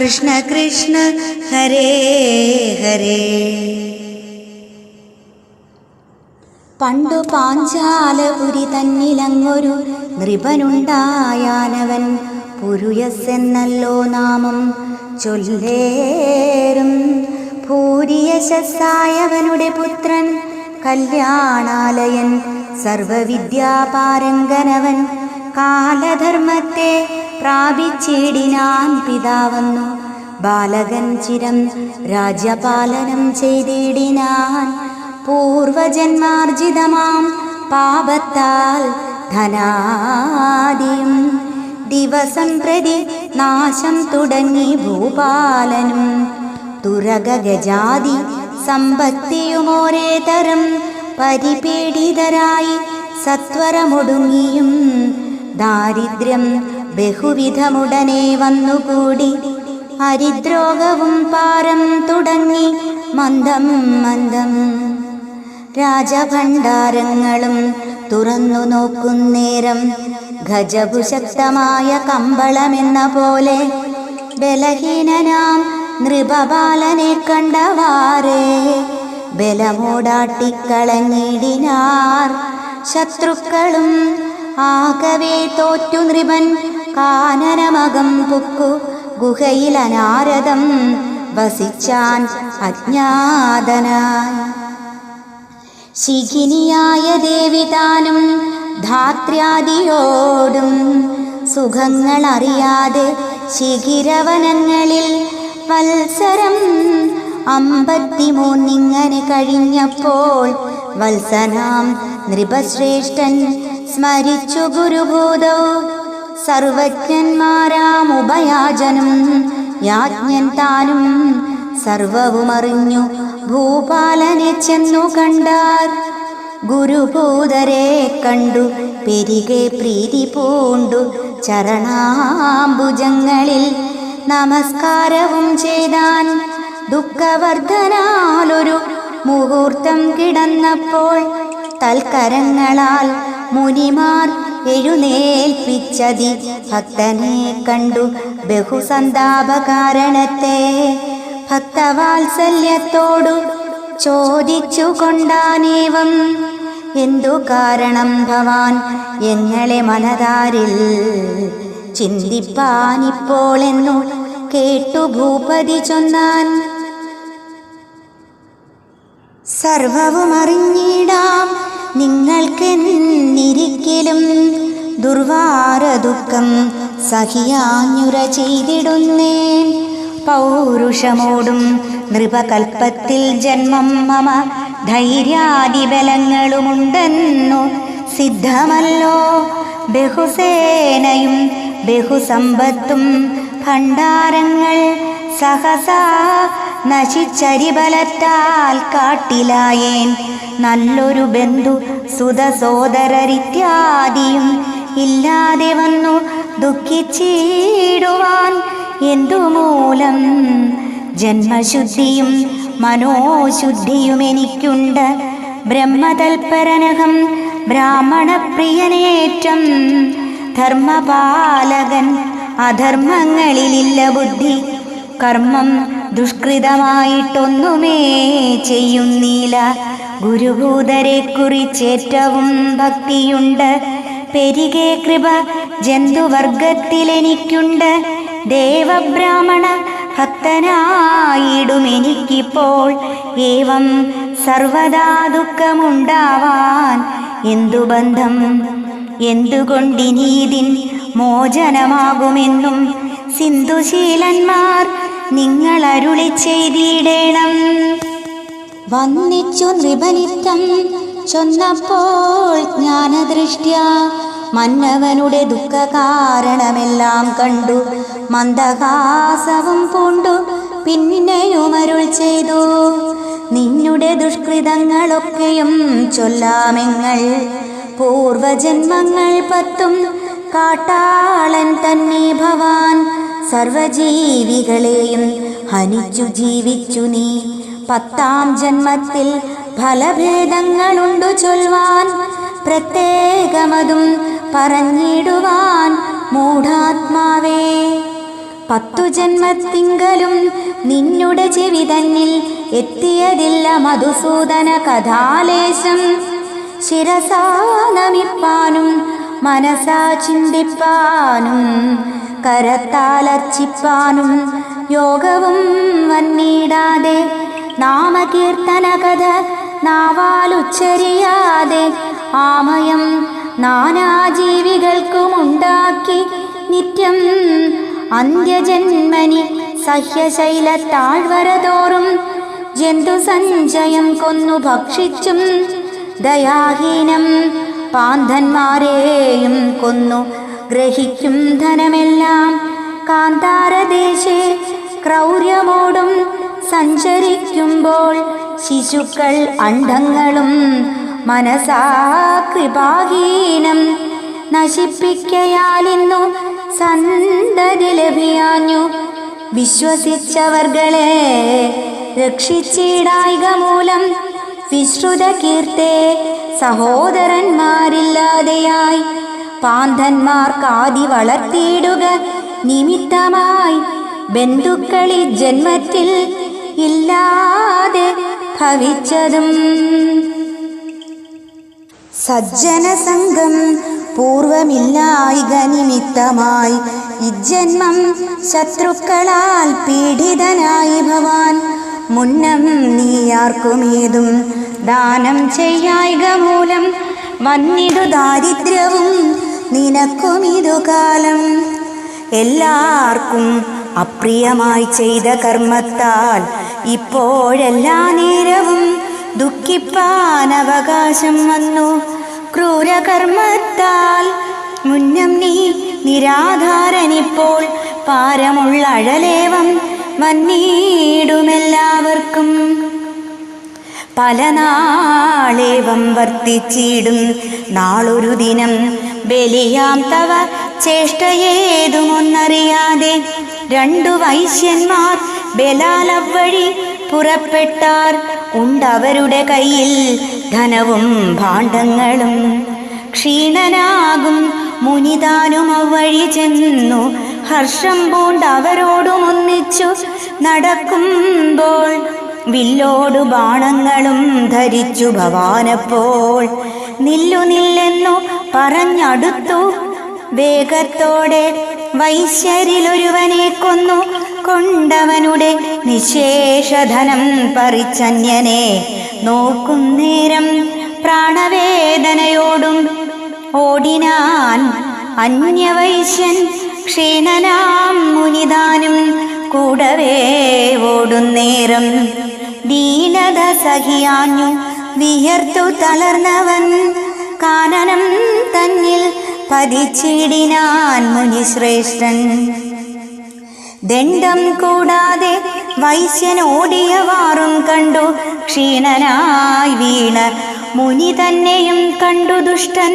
കൃഷ്ണ കൃഷ്ണ ഹരേ ഹരേ. പണ്ടു പാഞ്ചാലപുരി തന്നിലങ്ങൊരു നൃപനുണ്ടായാനവൻ പുരുയസ്സെന്നല്ലോ നാമം ചൊല്ലേരും ഭൂരിയശസ്സായവനുടെ പുത്രൻ കല്യാണാലയൻ സർവവിദ്യാപാരങ്കനവൻ കാലധർമ്മത്തെ പ്രാപിച്ചിടിനാൻ പിതാവെന്നു. ബാലകൻ ചിരം രാജ്യപാലനം ചെയ്തിടിനാൻ. പൂർവജന്മാർജിതമാം പാപത്താൽ ധനാദിയും. ദിവസം പ്രതി നാശം തുടങ്ങി ഭൂപാലനും. തുരഗജാതി സമ്പത്തിയുമോരേ തരം പരിപീഡിതരായി സത്വരമൊടുങ്ങിയും ദാരിദ്ര്യം ബഹുവിധമുടനെ വന്നുകൂടി. ഹരിദ്രോഗവും പാരം തുടങ്ങി. മന്ദം മന്ദം. രാജഭണ്ഡാരങ്ങളും തുറന്നു നോക്കുന്നേരം ഗജഭുശക്തമായ കമ്പളമെന്ന പോലെ ബലഹീനനാം നൃപബാലനെ കണ്ടവാറേ. ബലമോടാട്ടിക്കളഞ്ഞിടിനാർ. ശത്രുക്കളും ആകവേ തോറ്റു നൃപൻ കാനനമകം പുക്കു ഗുഹയിൽ അനാരദം വസിച്ചാൻ അജ്ഞാതനായി. ശിഖിനിയായ ദേവി താനും ധാത്രാദിയോടും സുഖങ്ങൾ അറിയാതെ ശിഖിരവനങ്ങളിൽ വത്സരം അമ്പത്തിമൂന്നിങ്ങനെ കഴിഞ്ഞപ്പോൾ വത്സനാം നൃപശ്രേഷ്ഠൻ സ്മരിച്ചു ഗുരുഭൂതൗ. സർവജ്ഞന്മാരാം ഉഭയാജനും യാജ്ഞൻ താനും സർവവുമറിഞ്ഞു. ഭൂപാലനെ ചെന്നു കണ്ടാർ. ഗുരുഭൂതരെ കണ്ടു. പെരികെ പ്രീതി പൂണ്ടു. ചരണാംബുജങ്ങളിൽ നമസ്കാരവും ചെയ്താൻ ദുഃഖവർദ്ധനാലൊരു മുഹൂർത്തം കിടന്നപ്പോൾ തൽക്കരങ്ങളാൽ മുനിമാർ എഴുന്നേൽപ്പിച്ചതി. ഭക്തനെ കണ്ടു ബഹുസന്താപകാരണത്തെ. ഭക്തവാത്സല്യത്തോടു ചോദിച്ചു കൊണ്ടാനേവം എന്തു കാരണം ഭവാൻ എങ്ങളെ മനതാരിൽ? ചിന്തിപ്പാനിപ്പോൾ എന്നു കേട്ടു ഭൂപതി ചൊന്നാൻ. സർവവും അറിഞ്ഞിടാം നിങ്ങൾക്കെന്നിരിക്കലും ദുർവാര ദുഃഖം സഹിയാഞ്ഞുര ചെയ്തിടുന്നേൻ പൗരുഷമോടും നൃപകൽപ്പത്തിൽ ജന്മം മമ ധൈര്യാദിബലങ്ങളുമുണ്ടെന്നു സിദ്ധമല്ലോ. ബഹുസേനയും ബഹുസമ്പത്തും ഭണ്ഡാരങ്ങൾ സഹസാ നശിച്ചരിബലത്താൽ കാട്ടിലായേൻ. നല്ലൊരു ബന്ധു സുതസോദരരിത്യാദിയും ഇല്ലാതെ വന്നു ദുഃഖിച്ചിടുവാൻ എന്തുമൂലം? ജന്മശുദ്ധിയും മനോശുദ്ധിയും എനിക്കുണ്ട്. ബ്രഹ്മതൽപരനകം ബ്രാഹ്മണപ്രിയനേറ്റം. ധർമ്മപാലകൻ അധർമ്മങ്ങളിലില്ല ബുദ്ധി. കർമ്മം ദുഷ്കൃതമായിട്ടൊന്നുമേ ചെയ്യുന്നില്ല. ഗുരുഭൂതരെ കുറിച്ചേറ്റവും ഭക്തിയുണ്ട്. പെരികെ കൃപ ജന്തുവർഗത്തിലെനിക്കുണ്ട് ദേവബ്രാഹ്മണ ഭക്തനായിടും എനിക്കിപ്പോൾ ഏവം സർവദാ ദുഃഖമുണ്ടാവാൻ എന്തു ബന്ധം എന്തുകൊണ്ടിനീതിൻ മോചനമാകുമെന്നും സിന്ധുശീലന്മാർ നിങ്ങൾ അരുളി ചെയ്തിടേണം വന്നിച്ചു നൃപനിത്തം ചൊന്നപ്പോൾ ജ്ഞാനദൃഷ്ട്യ മന്നവനുടെ ദുഃഖ കാരണമെല്ലാം കണ്ടു. മന്ദഹാസവും പൂണ്ടു. പിന്നെയും അരുൾ ചെയ്തു. നിന്നുടെ ദുഷ്കൃതങ്ങളൊക്കെയും ചൊല്ലാമെങ്ങൾ. പൂർവജന്മങ്ങൾ പത്തും കാട്ടാളൻ തന്നെ ഭവാൻ. സർവജീവികളെയും ഹനിച്ചു ജീവിച്ചു നീ. പത്താം ജന്മത്തിൽ ഫലഭേദങ്ങളുണ്ടു ചൊൽവാൻ. പ്രത്യേകമതും പറഞ്ഞിടുവാൻ മൂഢാത്മാവേ. പത്തു ജന്മത്തിങ്കലും നിന്നുടെ ചെവി എത്തിയതില്ല മധുസൂദന കഥാലേശം. ശിരസാ നമിപ്പാനും മനസാ ചിന്തിപ്പാനും കരത്താലർച്ചിപ്പാനും യോഗവും വന്നിടാതെ നാമകീർത്തന കഥ നാവാലുച്ചരിയാതെ ആമയം നാനാജീവികൾക്കുമുണ്ടാക്കി നിത്യം അന്ത്യജന്മനി സഹ്യശൈല താഴ്വര തോറും ജന്തുസഞ്ചയം കൊന്നു ഭക്ഷിച്ചും ദയാഹീനം പാന്തന്മാരെയും കൊന്നു ഗ്രഹിക്കും ധനമെല്ലാം. കാന്താരദേശേ ക്രൗര്യമോടും സഞ്ചരിക്കുമ്പോൾ ശിശുക്കൾ അണ്ഡങ്ങളും മനസാ കൃപാഹീനം. നശിപ്പിക്കയാലിന്നു സന്തതി ലഭിയാഞ്ഞു. വിശ്വസിച്ചവർകളെ രക്ഷിച്ചിടായിക മൂലം വിശ്രുത കീർത്തെ സഹോദരന്മാരില്ലാതെയായി. പാന്തന്മാർക്കാതി വളർത്തിയിടുക. നിമിത്തമായി ബന്ധുക്കളി ജന്മത്തിൽ ഇല്ലാതെ ഭവിച്ചതും. സജ്ജന സംഘം പൂർവമില്ലായിക നിമിത്തമായി ഇജ്ജന്മം ശത്രുക്കളാൽ പീഡിതനായി ഭവാൻ. മുന്നം നീയാർക്കുമേതും ദാനം ചെയ്യായിക മൂലം വന്നിടു ദാരിദ്ര്യവും നിനക്കും ഇതു കാലം എല്ലാവർക്കും അപ്രിയമായി ചെയ്ത കർമ്മത്താൽ ഇപ്പോഴെല്ലാ നേരവും ദുഃഖിപ്പാൻ അവകാശം വന്നു. ക്രൂരകർമ്മത്താൽ മുന്നം നീ നിരാധാരനിപ്പോൾ പാരമുള്ള അഴലേവം വന്നീടുമെല്ലാവർക്കും. പല നാളേവം വർത്തിച്ചിടും. നാളൊരു ദിനം ബലിയാം തവ ചേഷ്ടയേതുമൊന്നറിയാതെ രണ്ടു വൈശ്യന്മാർ ബലാലവഴി പുറപ്പെട്ടാർ. ഉണ്ടവരുടെ കയ്യിൽ ധനവും ഭാണ്ഡങ്ങളും. ക്ഷീണനാകും മുനിതാനും അവഴി ചെന്നു. ഹർഷം പൂണ്ട് അവരോടുമൊന്നിച്ചു നടക്കുമ്പോൾ വില്ലോടു ബാണങ്ങളും ധരിച്ചു ഭവാനപ്പോൾ. നില്ലു നില്ലെന്നു പറഞ്ഞടുത്തു. വേഗത്തോടെ വൈശ്യരിലൊരുവനെ കൊന്നു. കൊണ്ടവനുടെ നിശേഷധനം പറിച്ചന്യനെ നോക്കും നേരം പ്രാണവേദനയോടും ഓടിനാൻ അന്യവൈശ്യൻ ക്ഷീണനാം മുനിതാനും കൂടവേ ഓടുന്നേരം ദീനത സഹിയാഞ്ഞു വിയർത്തു തളർന്നവൻ കാനനം തന്നിൽ പതിച്ചിടിനാൻ മുനിശ്രേഷ്ഠൻ. ദണ്ഡം കൂടാതെ വൈശ്യൻ ഓടിയവാറും കണ്ടു ക്ഷീണനായി വീണ. മുനി തന്നെയും കണ്ടു ദുഷ്ടൻ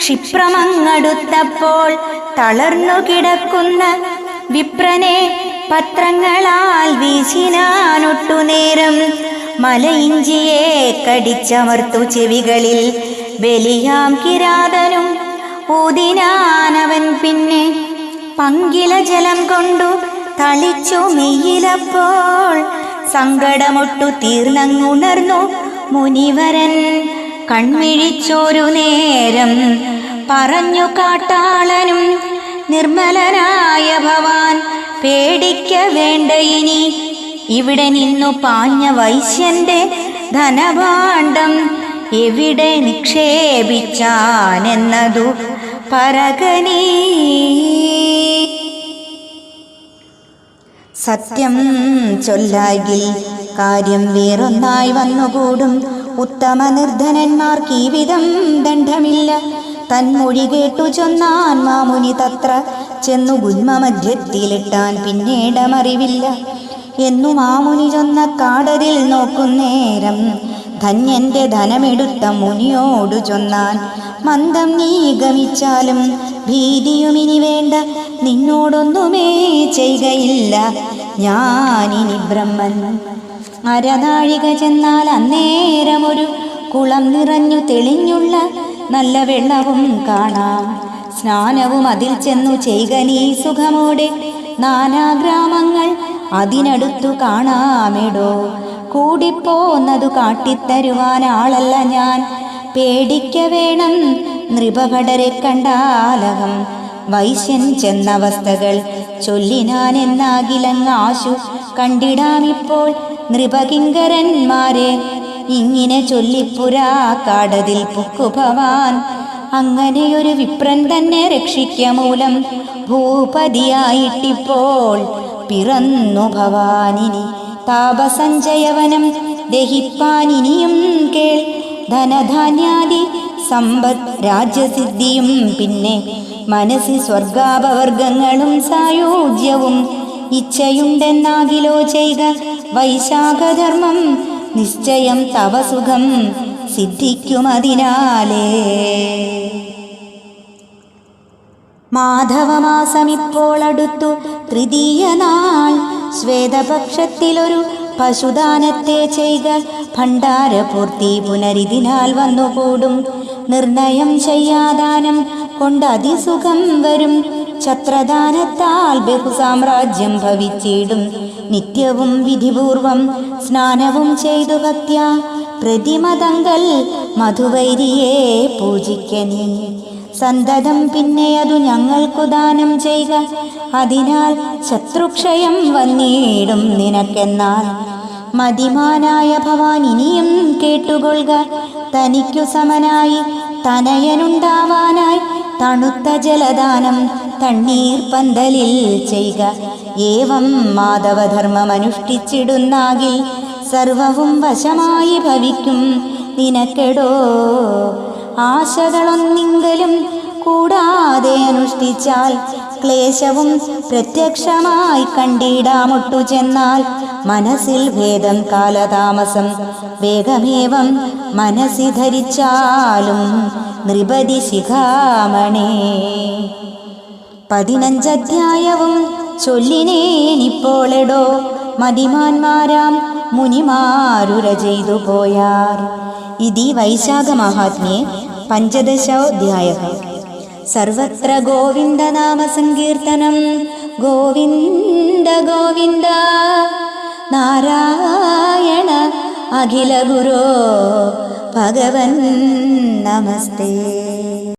ക്ഷിപ്രമങ്ങടുത്തപ്പോൾ തളർന്നു കിടക്കുന്ന വിപ്രനെ പത്രങ്ങളാൽ വീശിനാനൊട്ടു നേരം മലയിഞ്ചിയെ കടിച്ചമർത്തു ചെവികളിൽ ബലിയാം കിരാതനും ഊതിനാനവൻ പിന്നെ പങ്കില ജലം കൊണ്ടു തളിച്ചു മെയ്യിലപ്പോൾ സങ്കടമൊട്ടു തീർന്നങ്ങുണർന്നു മുനിവരൻ കൺമിഴിച്ചൊരു നേരം പറഞ്ഞു കാട്ടാളനും നിർമ്മലനായ ഭവാൻ പേടിക്ക വേണ്ട ഇനി ഇവിടെ നിന്നു പാഞ്ഞ വൈശ്യന്റെ ധനഭാണ്ഡം എവിടെ നിക്ഷേപിച്ചാനെന്നതു പരകനീ. സത്യം ചൊല്ലാകിൽ കാര്യം വേറൊന്നായി വന്നുകൂടും. ഉത്തമ നിർധനന്മാർക്ക് ഈ വിധം ദണ്ഡമില്ല. തന്മൊഴി കേട്ടു ചൊന്നാൻ മാമുനി തത്ര. ചെന്നു ഗുന്മ മധ്യത്തിലിട്ടാൻ പിന്നീടമറിവില്ല. എന്നു മാമുനി ചൊന്ന കാടതിൽ നോക്കുന്നേരം ധന്യന്റെ ധനമെടുത്ത മുനിയോടു ചൊന്നാൻ മന്ദം നീ ഗമിച്ചാലും ഭീതിയുമിനി വേണ്ട. നിന്നോടൊന്നുമേ ചെയ്യുകയില്ല ഞാനിനി ബ്രഹ്മൻ. അരനാഴിക ചെന്നാൽ അന്നേരമൊരു കുളം നിറഞ്ഞു തെളിഞ്ഞുള്ള നല്ല വെള്ളവും കാണാം. സ്നാനവും അതിൽ ചെന്നു ചെയ്യുക നീ സുഖമോടെ. നാനാഗ്രാമങ്ങൾ അതിനടുത്തു കാണാമെടോ. കൂടിപ്പോന്നതു കാട്ടിത്തരുവാൻ ആളല്ല ഞാൻ. പേടിക്ക വേണം നൃപഭടരെ കണ്ടാലകം വൈശ്യൻ ചെന്നവസ്ഥകൾ ചൊല്ലിനാൻ എന്നാകിലങ്ങാശു കണ്ടിടാമിപ്പോൾ നൃപകിങ്കരന്മാരെ. ഇങ്ങനെ ചൊല്ലിപ്പുരാ കാടതിൽ പുക്കുഭവാൻ. അങ്ങനെയൊരു വിപ്രൻ തന്നെ രക്ഷിക്ക മൂലം ഭൂപതിയായിട്ടിപ്പോൾ പിറന്നു ഭവാനിനി. താപസഞ്ചയവനം ദഹിപ്പാനിനിയും കേൾ. ധനധാന്യാദി സമ്പദ് രാജ്യസിദ്ധിയും പിന്നെ മനസ്സിൽ സ്വർഗാപവർഗങ്ങളും സായോജ്യവും. ഇച്ഛയുണ്ടെന്നാകിലോ ചെയ്ക വൈശാഖധർമ്മം നിശ്ചയം തവസുഖം സിദ്ധിക്കുമതിനാലേ. മാധവമാസമിപ്പോൾ അടുത്തു തൃതീയ നാൾ. ശ്വേതപക്ഷത്തിലൊരു പശുദാനത്തെ ചെയ്ക ഭണ്ഡാരപൂർത്തി പുനരിതിനാൽ വന്നുകൂടും. നിർണയം ചെയ്യാദാനം കൊണ്ട് അതിസുഖം വരും. ഛത്രദാനത്താൽ ബഹുസാമ്രാജ്യം ഭവിച്ചിടും. നിത്യവും വിധിപൂർവം സ്നാനവും ചെയ്തു ഭക്യ പ്രതിമതങ്കൽ മധുവൈരിയെ പൂജിക്ക നീ സന്തതം പിന്നെ അതു ഞങ്ങൾക്കു ദാനം ചെയ്യുക അതിനാൽ ശത്രുക്ഷയം വന്നിടും നിനക്കെന്നാൽ. മതിമാനായ ഭവാൻ ഇനിയും കേട്ടുകൊള്ളുക. തനിക്കു സമനായി തനയനുണ്ടാവാനായി തണുത്ത ജലദാനം തണ്ണീർ പന്തലിൽ ചെയ്യുക ഏവം മാധവധർമ്മം അനുഷ്ഠിച്ചിടുന്നാകിൽ സർവവും വശമായി ഭവിക്കും നിനക്കെടോ. ആശകളൊന്നിങ്കലും കൂടാതെ അനുഷ്ഠിച്ചാൽ ക്ലേശവും പ്രത്യക്ഷമായി കണ്ടിടാമൊട്ടു ചെന്നാൽ മനസ്സിൽ ഭേദം കാലതാമസം വേഗമേവം മനസ്സി ധരിച്ചാലും നൃപതി ശിഖാമണേ. പതിനഞ്ചധ്യായവും ചൊല്ലിനേനിപ്പോളെടോ മതിമാന്മാരാം മുനിമാരുര ചെയ്തു പോയാർ. ഇതി വൈശാഖമാഹാത്മ്യേ പഞ്ചദശോധ്യായ സർവത്ര ഗോവിന്ദ നാമ സങ്കീർത്തനം ഗോവിന്ദ ഗോവിന്ദ നാരായണ അഖില ഗുരോ ഭഗവൻ നമസ്തേ.